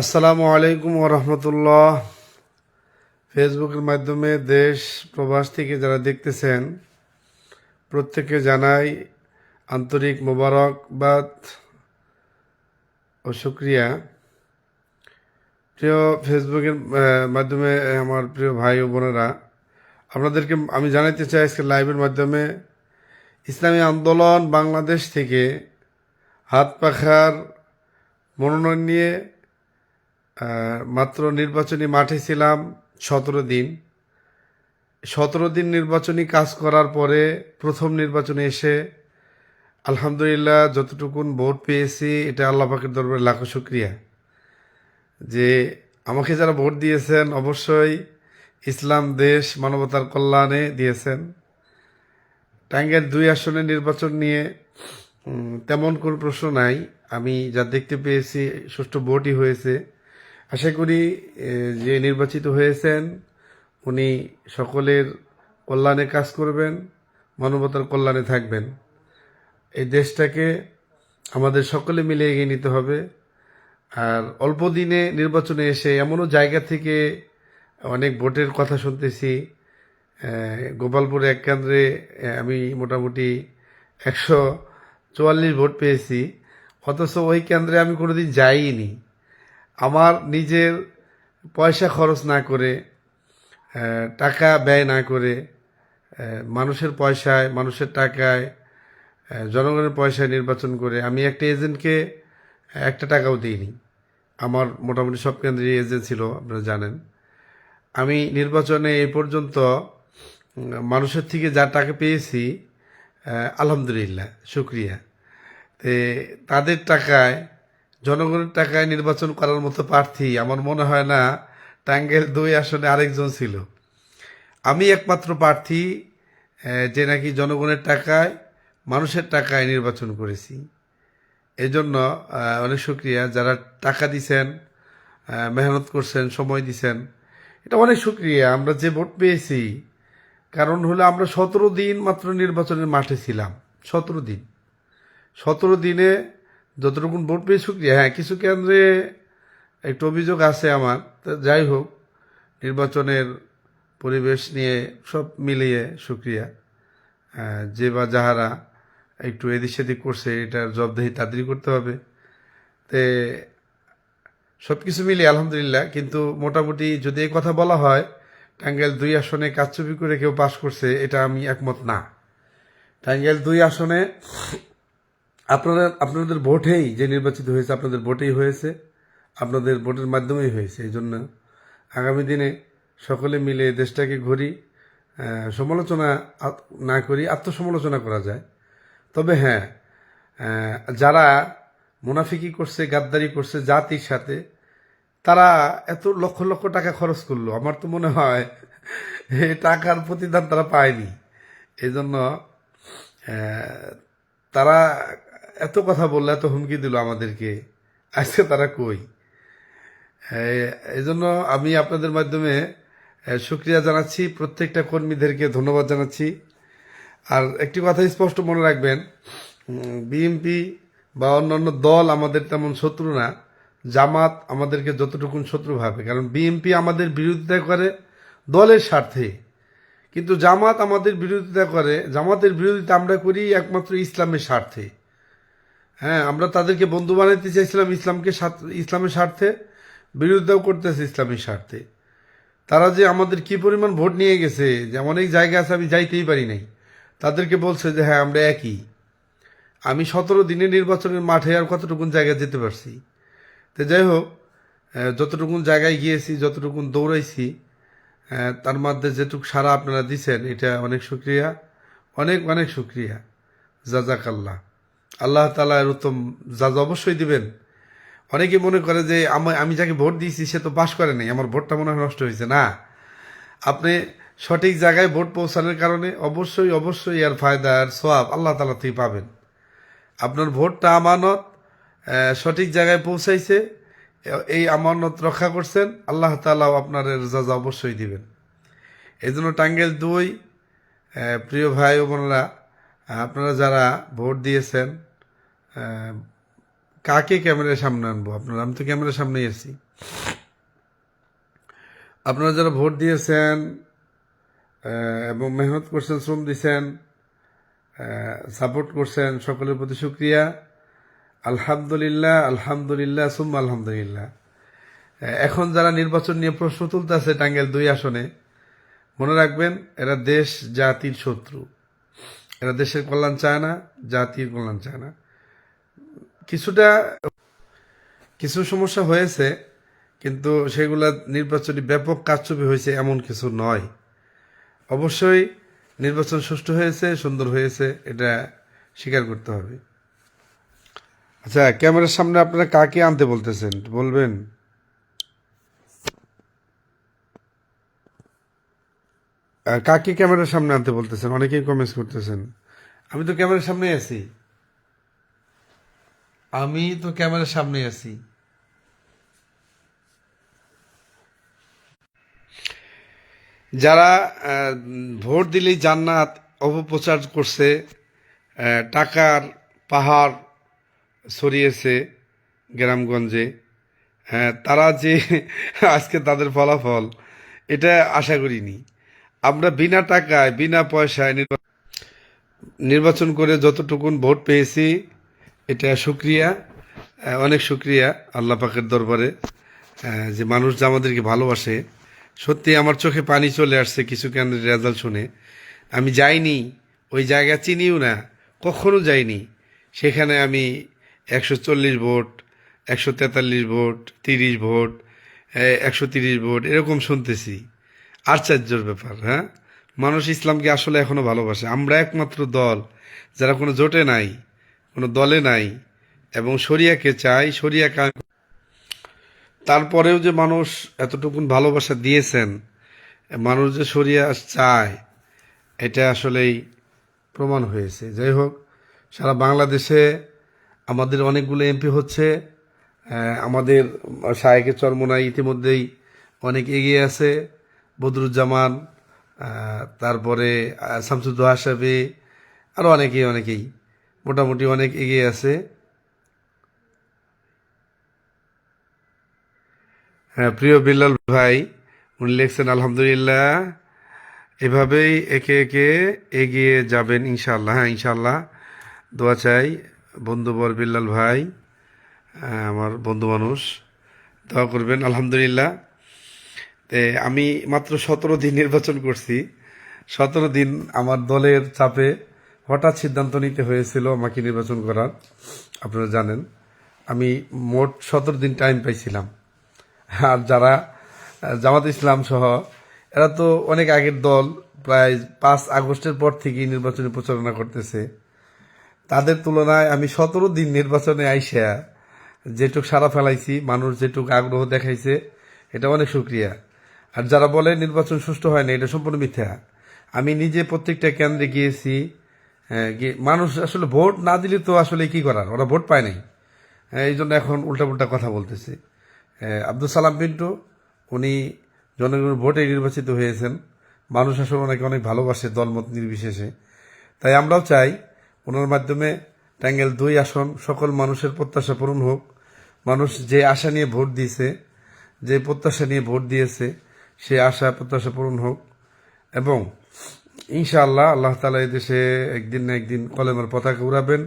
আসসালামু আলাইকুম ওরহমতুল্লাহ ফেসবুকের মাধ্যমে দেশ, প্রবাস থেকে যারা দেখতেছেন প্রত্যেকে জানাই আন্তরিক মোবারকবাদ ও শুক্রিয়া। প্রিয় ফেসবুকের মাধ্যমে আমার প্রিয় ভাই ও বোনেরা, আপনাদেরকে আমি জানাতে চাই আজকে লাইভের মাধ্যমে, ইসলামী আন্দোলন বাংলাদেশ থেকে হাত পাখার মনোনয়ন নিয়ে মাত্র নির্বাচনী মাঠে ছিলাম সতেরো দিন। সতেরো দিন নির্বাচনী কাজ করার পরে প্রথম নির্বাচনে এসে আলহামদুলিল্লাহ যতটুকুন ভোট পেয়েছি, এটা আল্লাহ পাকের দরবারে লাখো শুক্রিয়া। যে আমাকে যারা ভোট দিয়েছেন, অবশ্যই ইসলাম, দেশ, মানবতার কল্যাণে দিয়েছেন। টাঙ্গের দুই আসনে নির্বাচন নিয়ে তেমন কোনো প্রশ্ন নাই। আমি যা দেখতে পেয়েছি, সুষ্ঠু ভোটই হয়েছে। আশা করি যে নির্বাচিত হয়েছেন, উনি সকলের কল্যাণে কাজ করবেন, মানবতার কল্যাণে থাকবেন। এই দেশটাকে আমাদের সকলে মিলে এগিয়ে নিতে হবে। আর অল্প দিনে নির্বাচনে এসে এমনও জায়গা থেকে অনেক ভোটের কথা শুনতেছি গোপালপুর এক কেন্দ্রে আমি মোটামুটি একশো চুয়াল্লিশ ভোট পেয়েছি, অথচ ওই কেন্দ্রে আমি কোনোদিন যাইনি। আমার নিজের পয়সা খরচ না করে টাকা ব্যয় না করে মানুষের পয়সায়, মানুষের টাকায় জনগণের পয়সায় নির্বাচন করে আমি একটা এজেন্টকে একটা টাকাও দিইনি। আমার মোটামুটি সব কেন্দ্রে এজেন্ট ছিল, আপনারা জানেন। আমি নির্বাচনে এ পর্যন্ত মানুষের থেকে যা টাকা পেয়েছি আলহামদুলিল্লাহ, শুক্রিয়া। তাদের টাকায় জনগণের টাকায় নির্বাচন করার মতো প্রার্থী, আমার মনে হয় না টাঙ্গেল দুই আসনে আরেকজন ছিল। আমি একমাত্র প্রার্থী যে নাকি জনগণের টাকায়, মানুষের টাকায় নির্বাচন করেছি। এই জন্য অনেক শুক্রিয়া যারা টাকা দিছেন মেহনত করছেন, সময় দিছেন, এটা অনেক শুক্রিয়া আমরা যে ভোট পেয়েছি, কারণ হলো আমরা সতেরো দিন মাত্র নির্বাচনের মাঠে ছিলাম। সতেরো দিন। সতেরো দিনে যতটুকুন ভোট পেয়ে শুক্রিয়া। হ্যাঁ কিছু কেন্দ্রে একটু অভিযোগ আছে আমার। যাই হোক নির্বাচনের পরিবেশ নিয়ে সব মিলিয়ে শুক্রিয়া। আহ, যে বা যাহারা একটু এদিক সেদিক করছে এটার জবাবদেহি তাদেরই করতে হবে। তে সব কিছু মিলিয়ে আলহামদুলিল্লাহ কিন্তু মোটামুটি যদি এই কথা বলা হয় টাঙ্গাইল দুই আসনে কারচুপি করে কেউ পাশ করছে এটা আমি একমত না। টাঙ্গাইল দুই আসনে আপনারা, আপনাদের ভোটেই যে নির্বাচিত হয়েছে, আপনাদের ভোটেই হয়েছে, আপনাদের ভোটের মাধ্যমেই হয়েছে, এই জন্য আগামী দিনে সকলে মিলে দেশটাকে ঘুরি সমালোচনা না করি, আত্মসমালোচনা করা যায়। তবে হ্যাঁ যারা মুনাফিকি করছে, গাদ্দারি করছে জাতির সাথে, তারা এত লক্ষ লক্ষ টাকা খরচ করল। আমার তো মনে হয় এই টাকার প্রতিদান তারা পায়নি। এই জন্য তারা এত কথা বলল এত হুমকি দিল আমাদেরকে। আজকে তারা কই? এই জন্য আমি আপনাদের মাধ্যমে আহ, শুক্রিয়া জানাচ্ছি প্রত্যেকটা কর্মীদেরকে ধন্যবাদ জানাচ্ছি। আর একটি কথা স্পষ্ট মনে রাখবেন বিএনপি বা অন্যান্য দল আমাদের তেমন শত্রু না জামাত আমাদেরকে যতটুকুন শত্রু ভাবে কারণ বিএনপি আমাদের বিরোধিতা করে দলের স্বার্থে। কিন্তু জামাত আমাদের বিরোধিতা করে জামাতের বিরোধিতা আমরা করি একমাত্র ইসলামের স্বার্থে। হ্যাঁ আমরা তাদেরকে বন্ধু বানাইতে চাইছিলাম ইসলামকে ইসলামের স্বার্থে, বিরোধিতাও করতেছে ইসলামের স্বার্থে। তারা যে আমাদের কি পরিমাণ ভোট নিয়ে গেছে, যে অনেক জায়গা আছে, আমি যাইতেই পারি নাই। তাদেরকে বলছে যে হ্যাঁ আমরা একই। আমি সতেরো দিনের নির্বাচনের মাঠে আর কতটুকুন জায়গায় যেতে পারছি? তো যাই হোক যতটুকুন জায়গায় গিয়েছি, যতটুকুন দৌড়াইছি তার মধ্যে যেটুকু সারা আপনারা দিছেন, এটা অনেক শুক্রিয়া। অনেক অনেক শুক্রিয়া। জাজাকাল্লাহ। আল্লাহ তালা এর উত্তম জাজা অবশ্যই দিবেন। অনেকে মনে করে যে, আমি- আমি যাকে ভোট দিয়েছি, সে তো পাশ করে নাই। আমার ভোটটা মনে হয় নষ্ট হয়েছে। না। আপনি সঠিক জায়গায় ভোট পৌঁছানোর কারণে অবশ্যই অবশ্যই এর ফায়দা আর সোয়াব আল্লাহ তালা থেকে পাবেন। আপনার ভোটটা আমানত সঠিক জায়গায় পৌঁছাইছে এই আমানত রক্ষা করছেন, আল্লাহ তালাও আপনার যাজা অবশ্যই দিবেন। এই জন্য টাঙ্গেল দুই প্রিয় ভাই বোনেরা, আপনারা যারা ভোট দিয়েছেন কাকে ক্যামেরার সামনে আনব? আপনারা, আমি তো ক্যামেরার সামনেই আছি। আপনারা যারা ভোট দিয়েছেন এবং মেহনত করছেন, শ্রম দিয়েছেন সাপোর্ট করছেন, সকলের প্রতি শুক্রিয়া আলহামদুলিল্লাহ আলহামদুলিল্লাহ সুম আলহামদুলিল্লাহ। এখন যারা নির্বাচন নিয়ে প্রশ্ন তুলতেছে টাঙ্গেল দুই আসনে, মনে রাখবেন, এরা দেশ, জাতির শত্রু। এরা দেশের কল্যাণ চায় না, জাতির কল্যাণ চায় না। কিছুটা, কিছু সমস্যা হয়েছে, কিন্তু সেগুলা নির্বাচনী ব্যাপক কারচুপি হয়েছে এমন কিছু নয়। অবশ্যই নির্বাচন সুষ্ঠু হয়েছে, সুন্দর হয়েছে, এটা স্বীকার করতে হবে। আচ্ছা ক্যামেরার সামনে আপনারা কাকে আনতে বলতেছেন? বলবেন। কাকে ক্যামেরার সামনে আনতে বলতেছেন? অনেকেই কমেন্টস করতেছেন। আমি তো ক্যামেরার সামনেই আছি। আমি তো ক্যামেরার সামনে আছি। যারা ভোট দিলেই জান্নাত অপপ্রচার করছে টাকার পাহাড় ছড়িয়েছে গ্রামগঞ্জে হ্যাঁ তারা যে আজকে তাদের ফলাফল, এটা আশা করিনি। আমরা বিনা টাকায়, বিনা পয়সায় নির্বাচন করে যতটুকুন ভোট পেয়েছি এটা সুক্রিয়া অনেক সুক্রিয়া আল্লাহ পাকের দরবারে যে মানুষ যে আমাদেরকে ভালোবাসে। সত্যি আমার চোখে পানি চলে আসছে কিছু কেন্দ্রের রেজাল্ট শুনে। আমি যাইনি, ওই জায়গা চিনিও না, কখনো যাইনি। সেখানে আমি একশো চল্লিশ ভোট, একশো তেতাল্লিশ ভোট, তিরিশ ভোট একশো তিরিশ ভোট, এরকম শুনতেছি। আশ্চর্যর ব্যাপার হ্যাঁ? মানুষ ইসলামকে আসলে এখনও ভালোবাসে। আমরা একমাত্র দল, যারা কোনো জোটে নাই। কোনো দলে নাই এবং শরিয়াকে চাই, শরিয়া কায়েম তারপরেও যে মানুষ এতটুকুন ভালোবাসা দিয়েছেন, মানুষ যে সরিয়া চায়, এটা আসলেই প্রমাণ হয়েছে। যাই হোক, সারা বাংলাদেশে আমাদের অনেকগুলো এমপি হচ্ছে আমাদের শায়েকের চরমোনাই ইতিমধ্যেই অনেক এগিয়ে আছে, বদরুজ্জামান তারপরে শামসুদ্দোহা সাহেবে আরও অনেকেই অনেকেই। মোটামুটি অনেক এগিয়ে আছে। হ্যাঁ প্রিয় বিল্লাল ভাই, উনি লিখছেন, আলহামদুলিল্লাহ। এভাবেই একে একে এগিয়ে যাবেন ইনশাল্লাহ হ্যাঁ ইনশাল্লাহ দোয়া চাই বন্ধুবর বিল্লাল ভাই আমার বন্ধু মানুষ, দোয়া করবেন, আলহামদুলিল্লাহ। আমি মাত্র সতেরো দিন নির্বাচন করছি। সতেরো দিন আমার দলের চাপে হঠাৎ সিদ্ধান্ত নিতে হয়েছিল আমাকে নির্বাচন করার। আপনারা জানেন, আমি মোট সতেরো দিন টাইম পাইছিলাম। আর যারা জামাত ইসলাম সহ, এরা তো অনেক আগের দল, প্রায় পাঁচ আগস্টের পর থেকেই নির্বাচনী প্রচারণা করতেছে। তাদের তুলনায় আমি সতেরো দিন নির্বাচনে আইসা যেটুক সারা ফেলাইছি, মানুষ যেটুক আগ্রহ দেখাইছে, এটা অনেক সুক্রিয়া। আর যারা বলে নির্বাচন সুষ্ঠু হয় না, এটা সম্পূর্ণ মিথ্যা। আমি নিজে প্রত্যেকটা কেন্দ্রে গিয়েছি গিয়ে মানুষ আসলে ভোট না দিলে তো আসলে কি করার? ওরা ভোট পায় নাই। হ্যাঁ, এই জন্য এখন উল্টাপুল্টা কথা বলতেছে। হ্যাঁ, আব্দুল সালাম পিন্টু উনি জনগণের ভোটে নির্বাচিত হয়েছেন। মানুষ আসলে ওনাকে অনেক ভালোবাসে দলমত নির্বিশেষে। তাই আমরাও চাই ওনার মাধ্যমে ট্যাঙ্গেল দুই আসন সকল মানুষের প্রত্যাশা পূরণ হোক। মানুষ যে আশা নিয়ে ভোট দিয়েছে যে প্রত্যাশা নিয়ে ভোট দিয়েছে সে আশা প্রত্যাশা পূরণ হোক। এবং ইনশাআল্লাহ আল্লাহ তালা এই দেশে একদিন না একদিন কলেমের পতাকা উড়াবেন,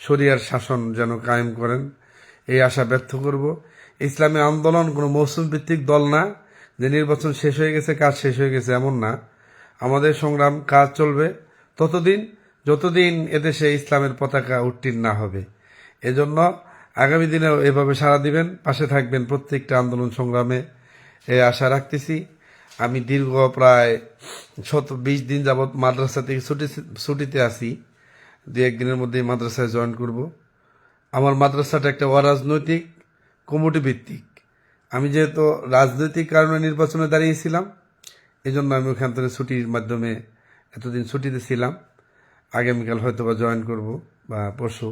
শরিয়ার শাসন যেন কায়েম করেন। এই আশা ব্যর্থ করব। ইসলামী আন্দোলন কোনো মৌসুম ভিত্তিক দল না, যে নির্বাচন শেষ হয়ে গেছে, কাজ শেষ হয়ে গেছে এমন না। আমাদের সংগ্রাম, কাজ চলবে। ততদিন, যতদিন এদেশে ইসলামের পতাকা উত্তীর্ণ না হবে, এজন্য আগামী দিনেও এভাবে সাড়া দিবেন, পাশে থাকবেন প্রত্যেকটা আন্দোলন সংগ্রামে। আশা রাখতেছি। আমি দীর্ঘ প্রায় শত বিশ দিন যাবৎ মাদ্রাসা থেকে ছুটি ছুটিতে আসি দু একদিনের মধ্যেই মাদ্রাসায় জয়েন করব। আমার মাদ্রাসাটা একটা অরাজনৈতিক কমিটি ভিত্তিক। আমি যেহেতু রাজনৈতিক কারণে নির্বাচনে দাঁড়িয়েছিলাম এই জন্য আমি ওখান থেকে ছুটির মাধ্যমে এতদিন ছুটিতে ছিলাম। আগামীকাল হয়তো বা জয়েন করব বা পরশু।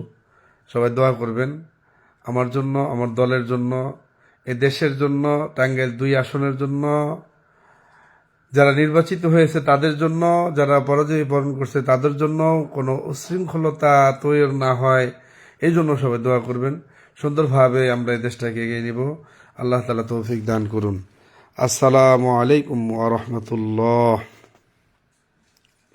সবাই দোয়া করবেন। আমার জন্য, আমার দলের জন্য, এ দেশের জন্য, টাঙ্গাইল দুই আসনের জন্য যারা নির্বাচিত হয়েছে তাদের জন্য, যারা পরাজয় বরণ করছে তাদের জন্য কোনো উশৃঙ্খলতা তৈরি না হয়। এই জন্য সবাই দোয়া করবেন। সুন্দরভাবে আমরা এই দেশটাকে এগিয়ে নিব। আল্লাহ তালা তৌফিক দান করুন। আসসালামু আলাইকুম আ রাহমাতুল্লাহ।